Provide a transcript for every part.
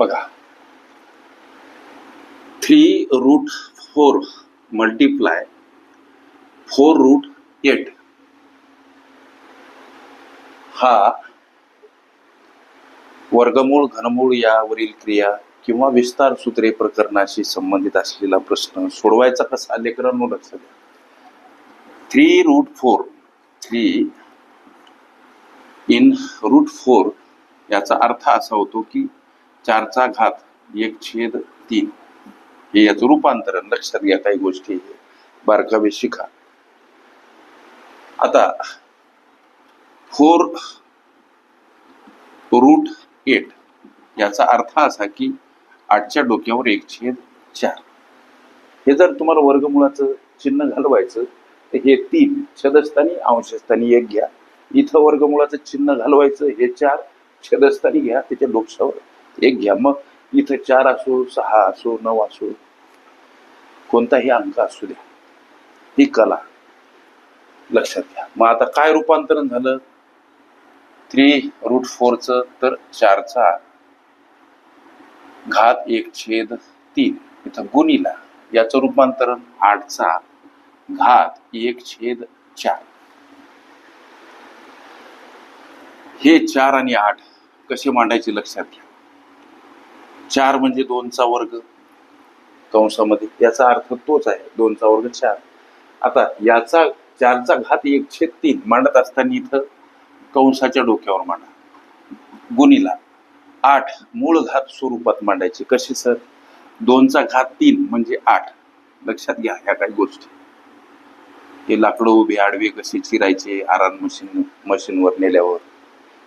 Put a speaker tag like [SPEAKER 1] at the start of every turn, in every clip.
[SPEAKER 1] बघा. Three root four multiply four root eight हा वर्गमूळ घनमूळ यावरील क्रिया किंवा विस्तार सूत्रे प्रकरणाशी संबंधित असलेला प्रश्न सोडवायचा कसा लेकरांनो लक्ष द्या. Three root four three in root four याचा अर्थ असा होतो की चारचा घात एक छेद तीन. हे याचं रूपांतरण लक्षात घ्या काही गोष्टी बारकावे शिखा आता फोर रूट एट याचा अर्थ असा की आठच्या डोक्यावर एक छेद चार. हे जर तुम्हाला वर्गमुळाचं चिन्ह घालवायचं तर हे तीन छदस्थानी अंशस्थानी एक घ्या. इथं वर्गमुळाचं चिन्ह घालवायचं हे चार छदस्थानी घ्या त्याच्या डोक्यावर. एक घ्या. मग इथं चार असो सहा असो नऊ असो कोणताही अंक असू द्या. ही कला. लक्षात घ्या. मग आता काय रूपांतरण झालं? थ्री रूट फोरचं तर चारचा घात एक छेद तीन. इथं गुणीला. याचं रूपांतरण आठचा घात एक छेद चार. हे चार आणि आठ कसे मांडायचे लक्षात घ्या. चार म्हणजे दोनचा वर्ग. कंसामध्ये. याचा अर्थ तोच आहे. दोनचा वर्ग चार. आता याचा चारचा घात एकशे तीन. मांडत असताना इथं कंसाच्या डोक्यावर मांडा. गुणीला. आठ मूळ घात स्वरूपात मांडायचे. कसे सर? दोनचा घात तीन म्हणजे आठ. लक्षात घ्या ह्या काही गोष्टी. हे लाकडं उभे आडवे कसे चिरायचे? आरान मशीन मशीनवर नेल्यावर.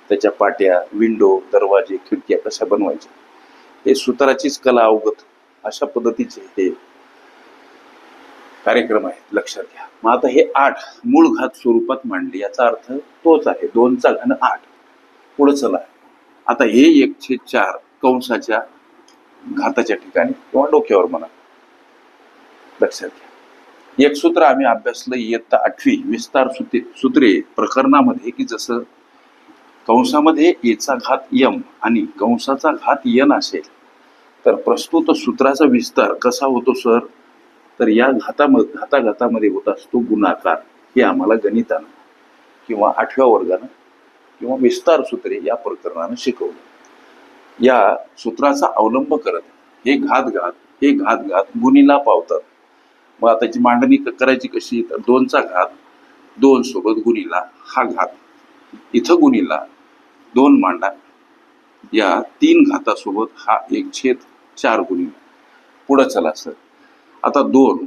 [SPEAKER 1] त्याच्या पाट्या विंडो दरवाजे खिडक्या कशा बनवायच्या? हे सुताराचीच कला अवगत अशा पद्धतीचे हे कार्यक्रम आहेत लक्षात घ्या. मग आता हे आठ मूळ घात स्वरूपात मांडले. याचा अर्थ तोच आहे. दोनचा घन आठ. पुढं चला. आता हे एकशे चार कंसाच्या घाताच्या ठिकाणी किंवा डोक्यावर म्हणा. लक्षात घ्या. एक सूत्र आम्ही अभ्यासलं इयत्ता आठवी. विस्तार सुते सूत्रे प्रकरणामध्ये की जसं कंसामध्ये एचा घात यम आणि कंसाचा घात यन असेल. तर प्रस्तुत सूत्राचा विस्तार कसा होतो सर? तर या घातामध्ये घाताघातामध्ये होत असतो गुणाकार. हे आम्हाला गणितानं किंवा आठव्या वर्गानं किंवा विस्तार सूत्रे या प्रकरणानं शिकवलं. या सूत्राचा अवलंब करत हे घात घात हे घात घात गुणीला पावतात. मग त्याची मांडणी करायची कशी? तर दोनचा घात दोन सोबत गुणीला हा घात. इथं गुणीला दोन मांडा. या तीन घातासोबत हा एक छेद चार गुणी. पुढं चला सर. आता दोन.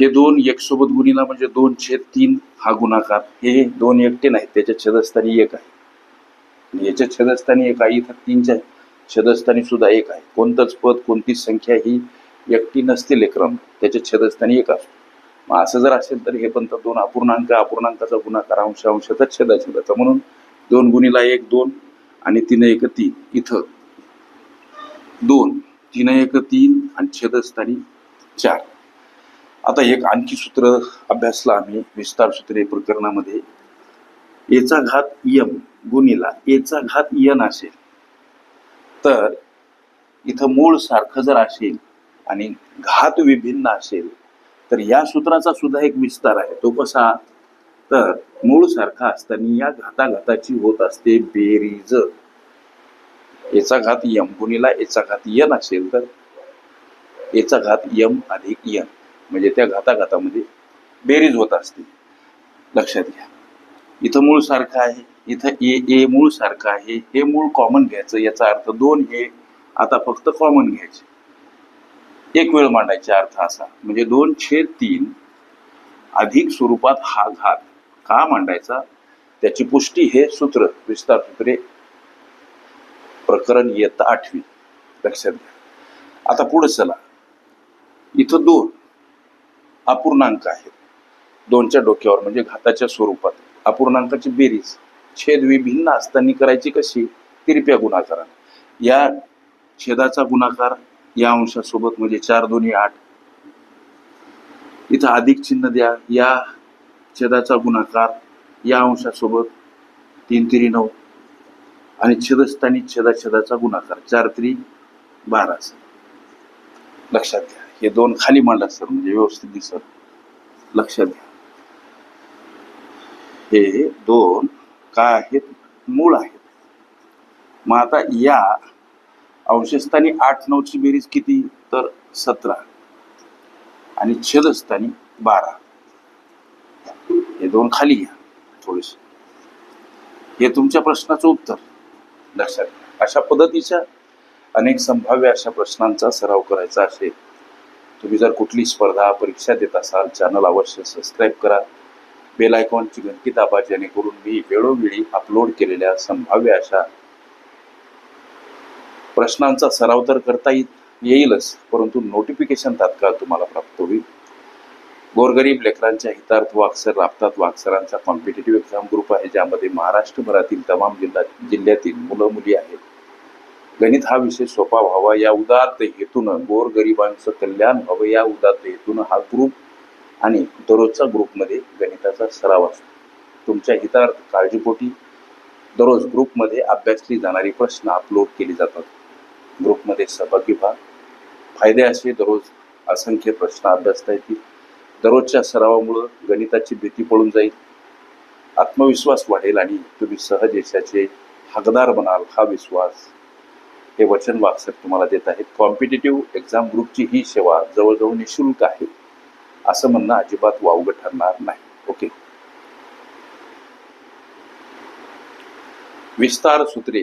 [SPEAKER 1] हे दोन एक सोबत गुणीला म्हणजे दोन छेद तीन हा गुणाकार. हे दोन एकटे नाहीत. त्याच्या छेदस्थानी एक आहे. आणि याच्या छेदस्थानी एक आहे इथं तीनच्या छेदस्थानी सुद्धा एक आहे. कोणतंच पद कोणतीच संख्या ही एकटी नसते लेकरम त्याच्या छेदस्थानी एक असतो. मग असं जर असेल तर हे पण तर दोन अपूर्णांक अपूर्णांकाचा गुणाकार अंश अंशतच छेदा छेदाचा म्हणून दोन गुणीला एक दोन आणि तीन एक तीन. इथं दोन तीन एक तीन आणि छेदस्थानी चार. आता एक आणखी सूत्र अभ्यासला आम्ही विस्तार सूत्रे प्रकरणामध्ये. एचा घात यम गुणीला एचा घात यन असेल. तर इथं मूळ सारखं जर असेल आणि घात विभिन्न असेल तर या सूत्राचा सुद्धा एक विस्तार आहे. तो कसा? तर मूळ सारखा असताना या घाताघाताची होत असते बेरीज. याचा घात यम गुणीला याचा घात यन असेल तर याचा घात यम अधिक यन. म्हणजे त्या घाताघातामध्ये बेरीज होत असते. लक्षात घ्या. इथं मूळ सारखं आहे इथं ए ए मूळ सारखं आहे हे मूळ कॉमन घ्यायचं याचा अर्थ दोन हे आता फक्त कॉमन घ्यायचे. एक वेळ मांडायचा अर्थ असा म्हणजे दोन छेद तीन अधिक स्वरूपात हा घात का मांडायचा? त्याची पुष्टी हे सूत्र विस्तार सूत्रे प्रकरण इयत्ता आठवी. लक्षात घ्या. आता पुढे चला. इथं दोन अपूर्णांक आहेत. दोनच्या डोक्यावर म्हणजे घाताच्या स्वरूपात. अपूर्णांकाची बेरीज. छेद विभिन्न असताना करायची कशी? तिरप्या गुणाकाराने. या छेदाचा गुणाकार या अंशासोबत म्हणजे चार दोन्ही आठ. इथं अधिक चिन्ह द्या. या छेदाचा गुणाकार या अंशासोबत तीन तिरी नऊ आणि छेदस्थानी छेदाछेदाचा गुणाकार चार त्रि बारा सर लक्षात घ्या. हे दोन खाली मांडा सर म्हणजे व्यवस्थित दिसत. लक्षात घ्या. हे दोन काय आहेत? मूळ आहेत. मग आता या अवशेषस्थानी आठ नऊची बेरीज किती? तर सतरा. आणि छेदस्थानी बारा. हे दोन खाली घ्या थोडेसे. हे तुमच्या प्रश्नाचं उत्तर. लक्षात अशा पद्धतीच्या अनेक संभाव्य अशा प्रश्नांचा सराव करायचा असेल तुम्ही जर कुठली स्पर्धा परीक्षा देत असाल चॅनल अवश्य सबस्क्राईब करा. बेल आयकॉनची घंटी दाबा जेणेकरून मी वेळोवेळी अपलोड केलेल्या संभाव्य अशा प्रश्नांचा सराव तर करता येईलच परंतु नोटिफिकेशन तात्काळ तुम्हाला प्राप्त होईल. गोरगरीब लेकरांच्या हितार्थ वाक्सर राबतात वाक्सरांचा कॉम्पिटेटिव्ह एक्झाम ग्रुप आहे ज्यामध्ये महाराष्ट्रभरातील तमाम जिल्हा जिल्ह्यातील मुलं मुली आहेत. गणित हा विषय सोपा व्हावा या उदात्त हेतूनं गोरगरिबांचं कल्याण व्हावं या उदात्त हेतूनं हा ग्रुप आणि दररोजचा ग्रुपमध्ये गणिताचा सराव असतो. तुमच्या हितार्थ काळजीपोटी दररोज ग्रुपमध्ये अभ्यासली जाणारी प्रश्न अपलोड केली जातात. ग्रुपमध्ये सहभागी व्हा. फायदे असे दररोज असंख्य प्रश्न अभ्यासता येतील. दररोजच्या सरावामुळं गणिताची भीती पळून जाईल. आत्मविश्वास वाढेल आणि तुम्ही सहज यशाचे हकदार बनाल हा विश्वास हे वचन वाक्सर तुम्हाला देत आहेत. कॉम्पिटेटिव्ह एक्झाम ग्रुपची ही सेवा जवळजवळ निशुल्क आहे. असं म्हणणं अजिबात वावगं ठरणार नाही. ओके. विस्तार सूत्रे.